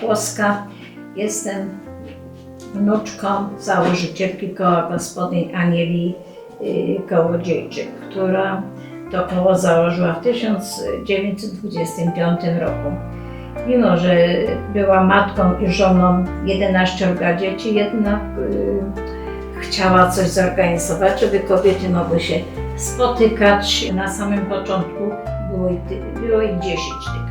Płoska. Jestem wnuczką założycielki koła gospodyń Anieli y, Kołodziejczyk, która to koło założyła w 1925 roku. Mimo, że była matką i żoną 11 dzieci, jednak y, chciała coś zorganizować, żeby kobiety mogły się spotykać. Na samym początku było ich, było ich 10 tych.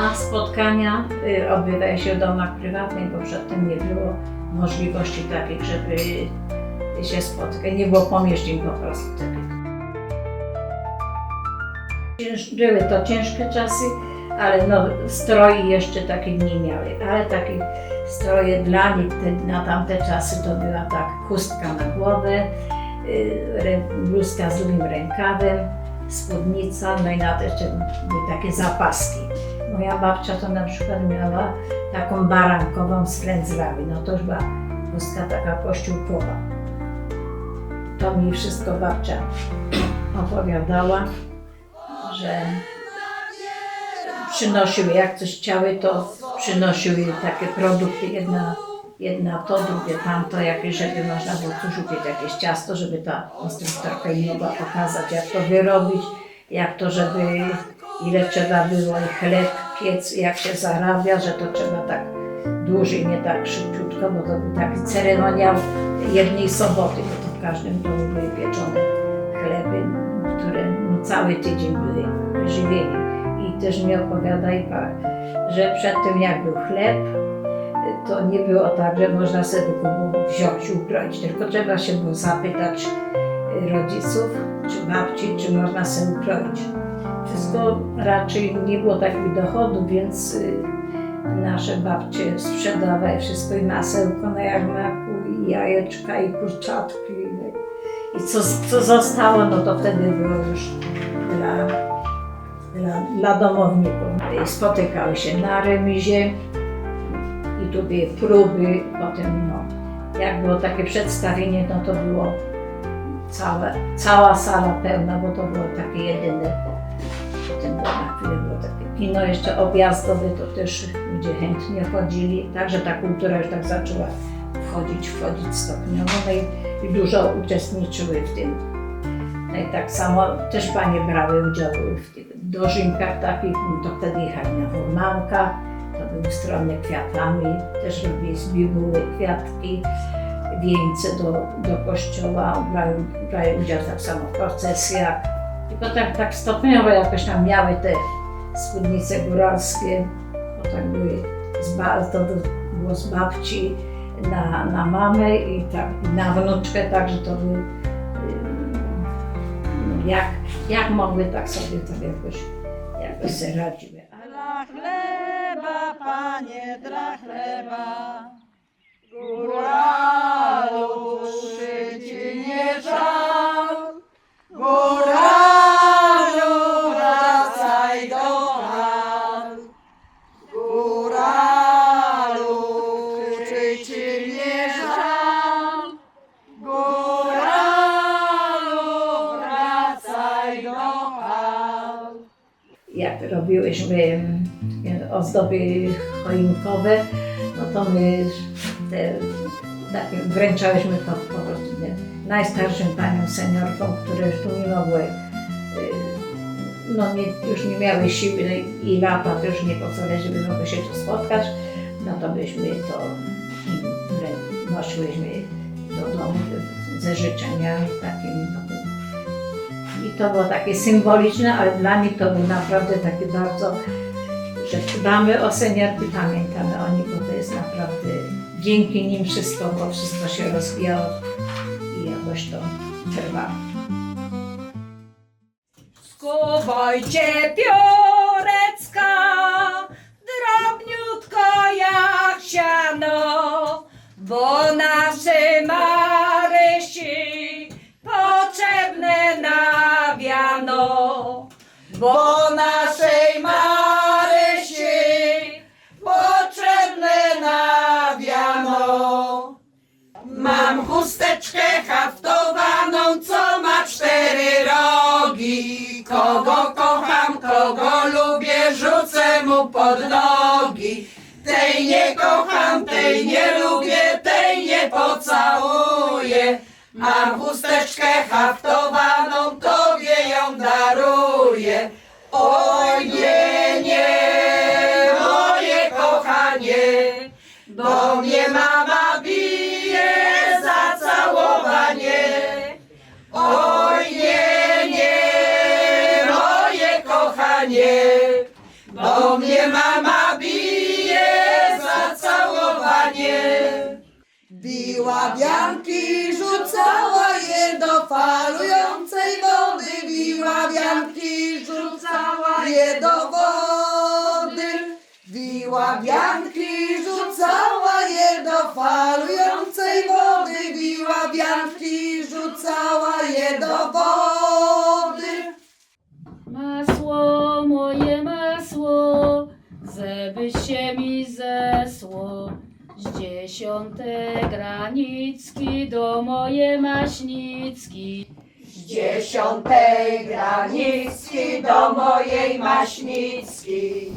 A spotkania y, odbywają się w domach prywatnych, bo przedtem nie było możliwości takich, żeby się spotykać. Nie było pomieszczeń po prostu takich. Były to ciężkie czasy, ale no, jeszcze takich nie miały. Ale takie stroje dla nich te, na tamte czasy to była tak chustka na głowę, y, bluzka z długim rękawem, spódnica, no i na to jeszcze były takie zapaski. Moja babcia to na przykład miała taką barankową z frędzlami, no to już była chustka taka kościółkowa. To mi wszystko babcia opowiadała, że przynosiły, jak coś chciały, to przynosiły takie produkty, jedna, jedna to, drugie tamto, jakieś, żeby można było coś upiec, jakieś ciasto, żeby ta instruktorka im mogła pokazać, jak to wyrobić, jak to, żeby ile trzeba było i chleb piec, jak się zarabia, że to trzeba tak dłużej, nie tak szybciutko, bo to był taki ceremoniał jednej soboty, bo to w każdym domu były pieczone chleby, które no, cały tydzień były żywieniem. I też mi opowiadaj, pa- że przed tym jak był chleb, to nie było tak, że można sobie go wziąć i ukroić, tylko trzeba się było zapytać rodziców czy babci, czy można sobie ukroić. Wszystko raczej nie było takich dochodów, więc y, nasze babcie sprzedawały wszystko i masełko na jarmarku, i jajeczka, i kurczatki. I, co, co zostało, no to wtedy było już dla, dla, dla domowników. Spotykały się na remizie i tu były próby, potem no, jak było takie przedstawienie, no to było całe, cała sala pełna, bo to było takie jedyne. Było na chwilę było takie kino jeszcze objazdowe, to też ludzie chętnie chodzili, także ta kultura już tak zaczęła wchodzić, wchodzić stopniowo. No i, i dużo uczestniczyły w tym. No i tak samo też panie brały udział w tych dożynkach takich, no to wtedy jechali na Wurmałka, to były strony kwiatami, też robili z bibuły kwiatki, wieńce do, do kościoła, brały, brały udział tak samo w procesjach. Tylko tak, tak stopniowo jakoś tam miały te spódnice góralskie, bo tak były z ba, to było z babci na, na mamę i tak, na wnuczkę, także to były jak, jak mogły, tak sobie to jakoś, jakoś sobie radziły. Dla chleba, panie, dla chleba. Góralu, ci nie żal. Robiłyśmy mm, ozdoby choinkowe, no to my te, takie, wręczałyśmy to po prostu najstarszym paniom seniorkom, które już tu nie mogły, y, no nie, już nie miały siły no i- lata też nie po co, żeby mogły się tu spotkać, no to byśmy to nosiłyśmy do domu ze życzeniami takimi. I to było takie symboliczne, ale dla nich to był naprawdę takie bardzo, że dbamy o seniorki, pamiętamy o nich, bo to jest naprawdę dzięki nim wszystko, bo wszystko się rozwijało i jakoś to trwa. Skubajcie piórecka, drobniutko jak siano, bo Bo naszej Marysi potrzebne nawiano. Mam chusteczkę haftowaną, co ma cztery rogi. Kogo kocham, kogo lubię, rzucę mu pod nogi. Tej nie kocham, tej nie lubię, tej nie pocałuję. Mam chusteczkę haftowaną, tobie ją daruję. Oj Biła wianki, rzucała je do falującej wody. Biła wianki, rzucała je do wody. Biła wianki, rzucała je do falującej wody. Biła wianki, rzucała je do wody. Masło, moje masło, żeby się mi zesło. Dziesiąte granicki do moje maśnicki. Z dziesiątej granicki do mojej maśnicki.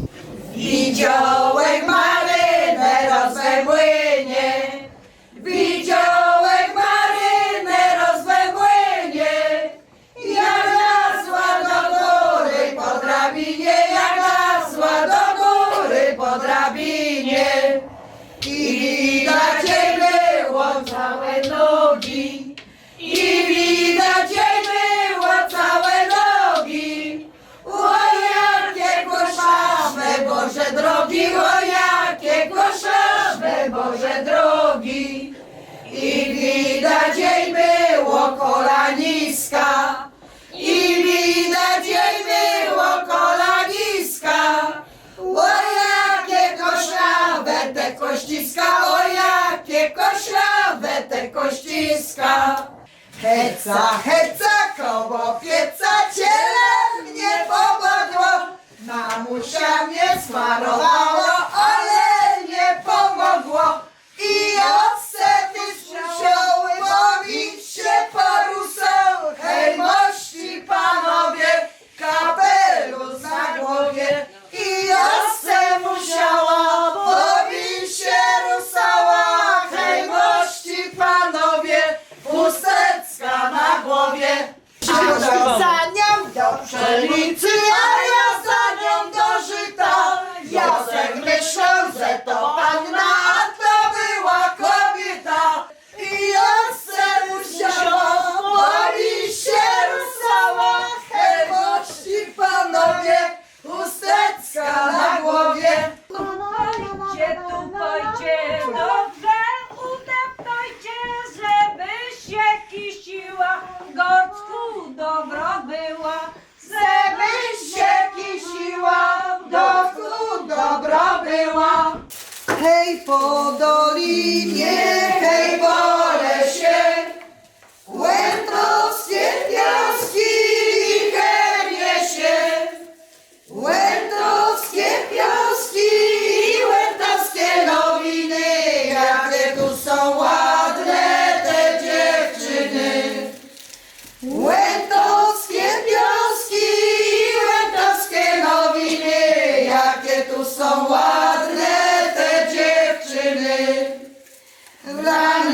Widziałek marynero we kościska, o jakie koślawe te kościska. Heca, heca, koło pieca, ciele mnie pomogło. Mamusia mnie smarowało,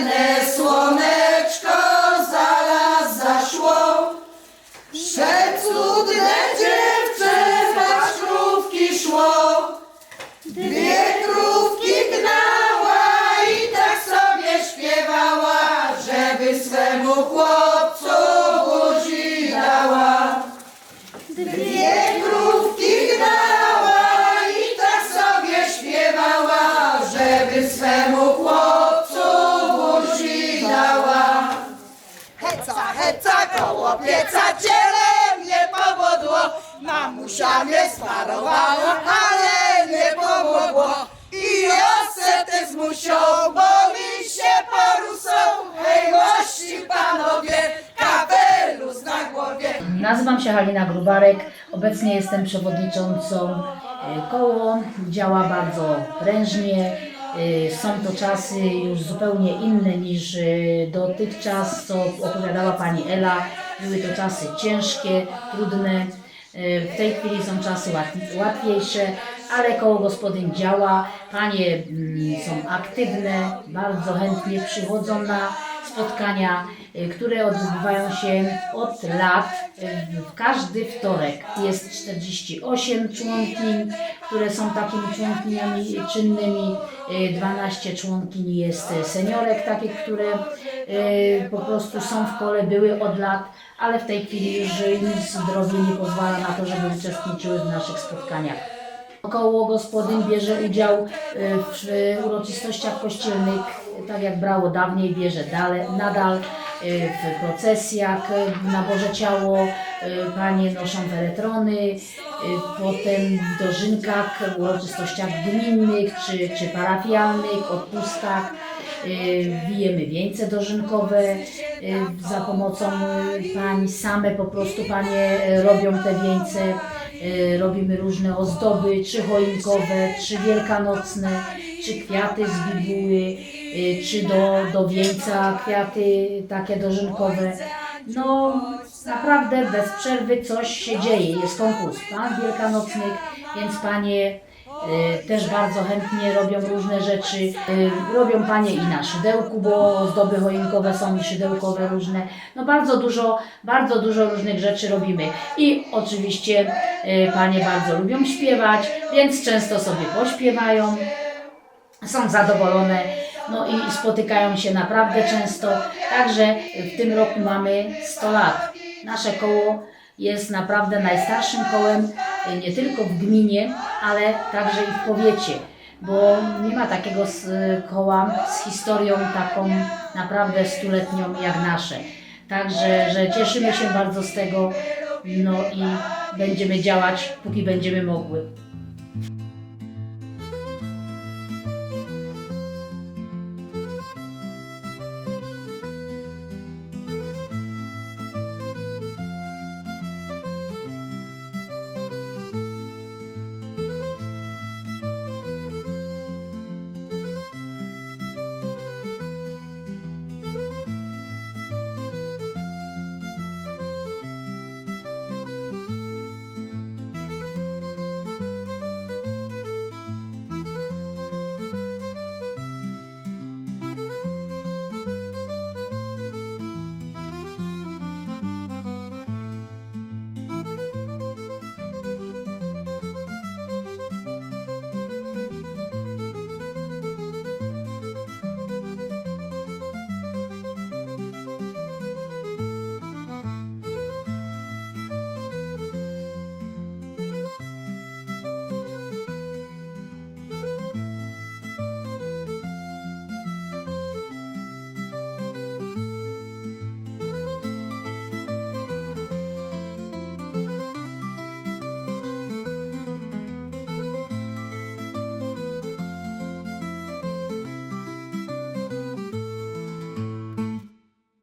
Ranne słoneczko zaraz zaszło, przecudne dziewczę patrz krówki szło. Dwie krówki gnała i tak sobie śpiewała, żeby swemu chłopcu buzi dała. Dwie krówki gnała i tak sobie śpiewała, żeby swemu heca, koło pieca, ciele mnie powodło, mamusia mnie sparowała, ale nie pomogło. I osety zmusią, bo mi się porusą, hej, mości panowie, kapelus na głowie. Nazywam się Halina Grubarek, obecnie jestem przewodniczącą e, koło. Działa bardzo prężnie. E, Są to czasy już zupełnie inne niż e, dotychczas, co opowiadała Pani Ela. Były to czasy ciężkie, trudne. E, W tej chwili są czasy łat- łatwiejsze, ale koło gospodyń działa. Panie mm, są aktywne, bardzo chętnie przychodzą na spotkania, y, które odbywają się od lat. y, W każdy wtorek jest 48 członkiń, które są takimi członkiniami czynnymi. y, 12 członkiń jest seniorek, takie, które po prostu są w kole, były od lat, ale w tej chwili już im zdrowie nie pozwala na to, żeby uczestniczyły w naszych spotkaniach. Koło gospodyń bierze udział y, w y, uroczystościach kościelnych, tak jak brało dawniej, bierze dalej, nadal y, w procesjach na Boże Ciało. Panie noszą weletrony, potem w dożynkach, uroczystościach gminnych czy, czy parafialnych, odpustkach. Y, Wijemy wieńce dożynkowe y, za pomocą y, pań. Same po prostu panie robią te wieńce. Robimy różne ozdoby, czy choinkowe, czy wielkanocne, czy kwiaty z bibuły, czy do, do wieńca kwiaty takie dożynkowe. No naprawdę bez przerwy coś się dzieje. Jest konkurs pan wielkanocnych, więc panie też bardzo chętnie robią różne rzeczy. Y, robią panie i na szydełku, bo ozdoby choinkowe są i szydełkowe różne. No bardzo dużo, bardzo dużo różnych rzeczy robimy. I oczywiście y, panie bardzo lubią śpiewać, więc często sobie pośpiewają. Są zadowolone, no i spotykają się naprawdę często. Także w tym roku mamy 100 lat. Nasze koło jest naprawdę najstarszym kołem y, nie tylko w gminie, ale także i w powiecie, bo nie ma takiego s- koła z historią taką naprawdę stuletnią jak nasze. Także że cieszymy się bardzo z tego, no i będziemy działać, póki będziemy mogły.